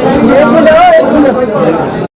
एक मिनट एक मिनट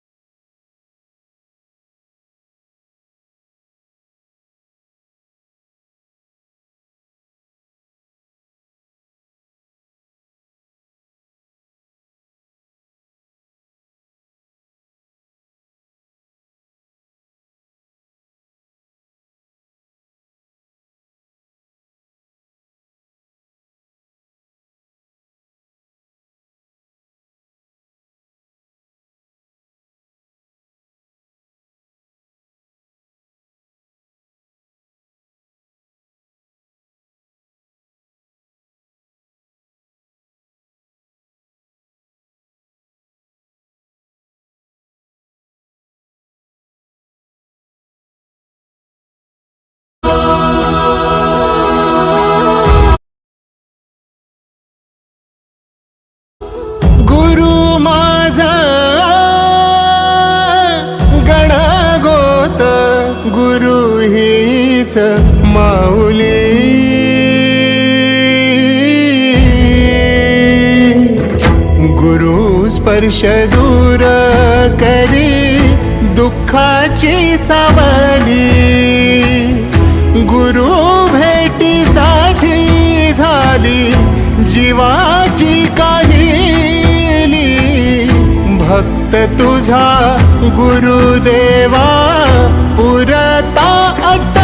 हीच माऊली. गुरु स्पर्श दूर करी दुःखाची सावली. गुरु भेटीसाठी झाली जीवाची काहिली. भक्त तुझा गुरुदेवा पुरता अट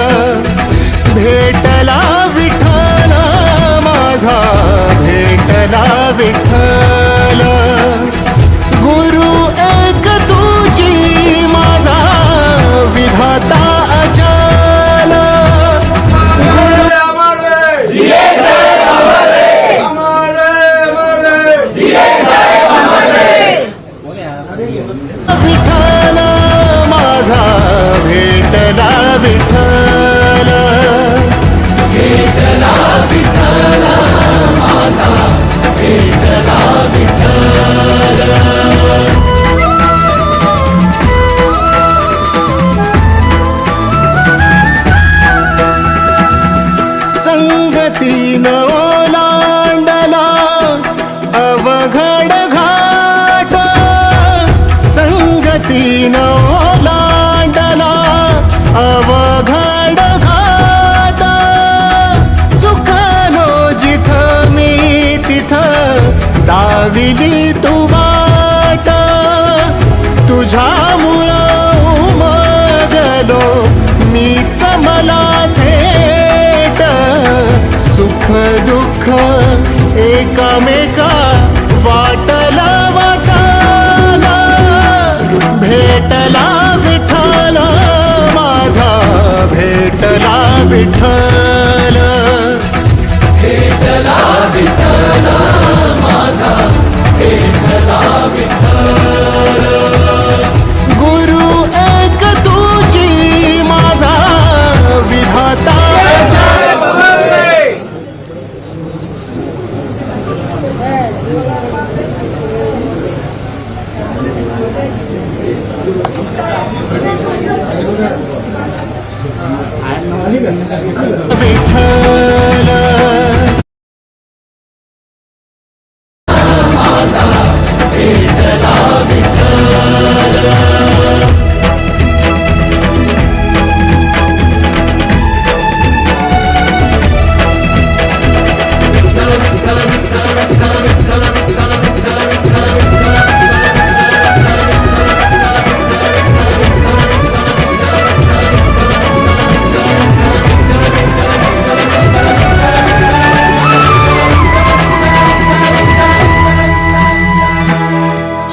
हसीन लांडला अवघड घाट. चुकलो जिथ मी तिथ दाविली तू वाट. तुझ्यामुळं उमगलो मी मला थेट. सुख दुःख एकामेका भेटला विठ्ठल. गुरु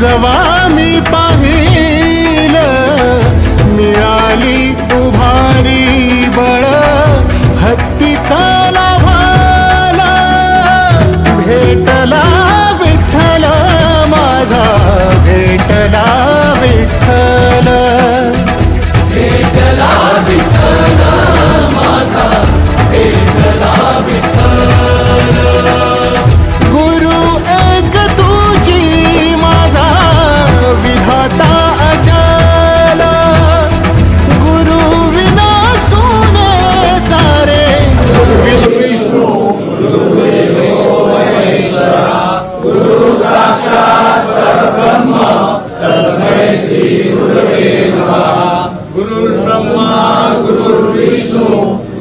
जवा मी पाहिल. मिळाली उभारी बळ. हत्तीचा लाभाला भेटला विठ्ठल माझा. भेटला विठ्ठल. गुरु गुरुर्ब्रह्मा गुरुर्विष्णू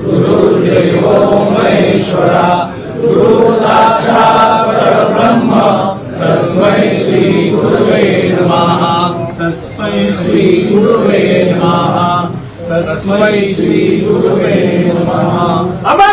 गुरुर्देवो महेश्वरा गुरु साक्षात् परब्रह्म तस्मै श्री गुरुवे नमः। तस्मै श्री गुरुवे नमः। तस्मै श्री गुरुवे नमः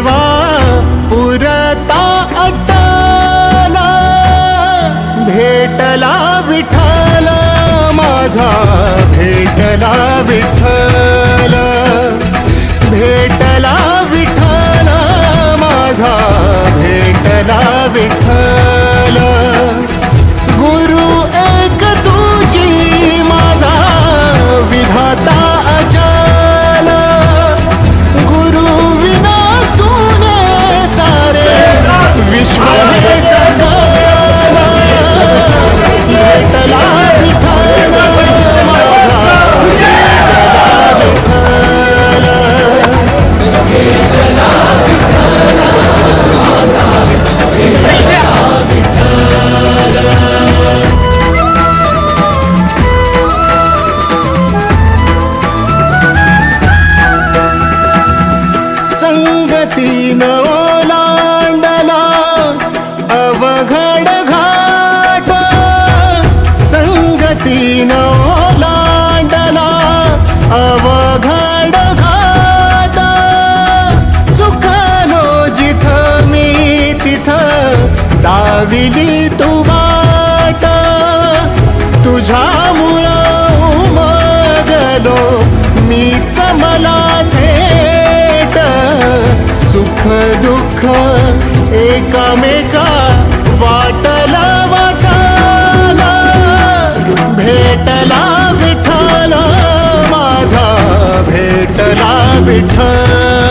माझा भेटला विठ्ठल. भेटला विठ्ठल माझा भेटला विठ्ठल. गुरु एक तुझी माझा विधाता दाविली तू वाट. तुझ्यामुळं उमगलो मीच मला थेट. सुख दुःख एकामेका वाटला वाटाला. भेटला विठला माझा भेटला विठ्ठल.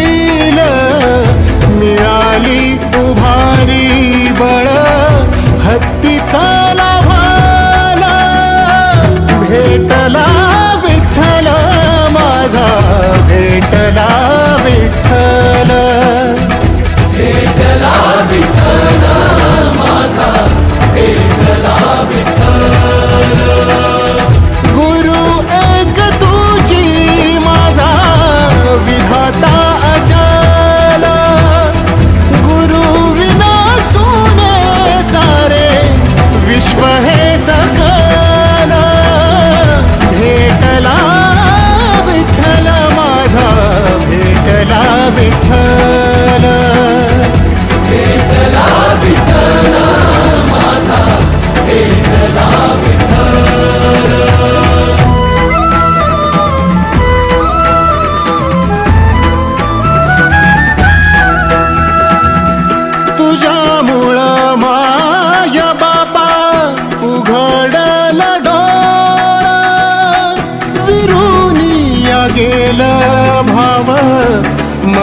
आली उभारी बळ हत्तीचा लाभाला भेटला विठ्ठल माझा भेटला विठ्ठल.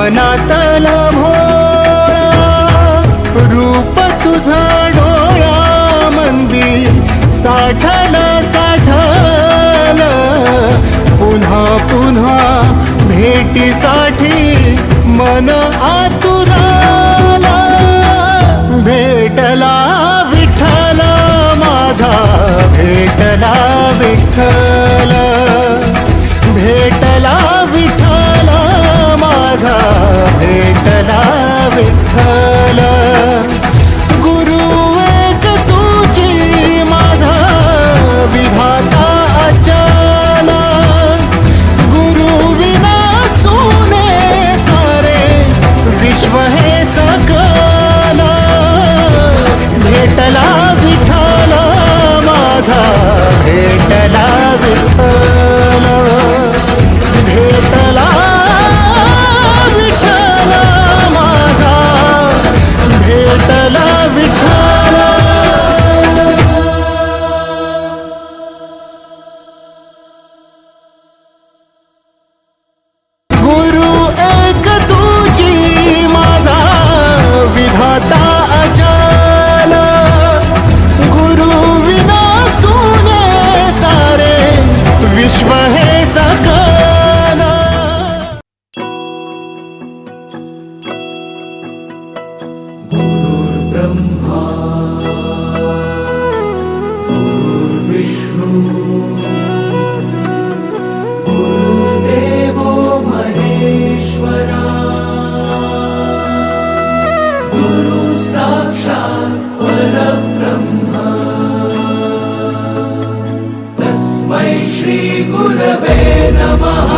मनातला भोळा रूप तुझा डोळा मंदिर साठल साठल. पुन्हा पुन्हा भेटीसाठी मन आतुराला. भेटला विठ्ठल माझा भेटला विठ्ठल. भेटला माझा भेटला विठ्ठल. ्रह्माविष्णुदेवो मरेश्वर गुरुसाक्षात्पुरब्रह्म तस्मै श्रीगुरवे नमः।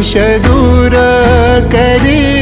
गुरु स्पर्श दूर करी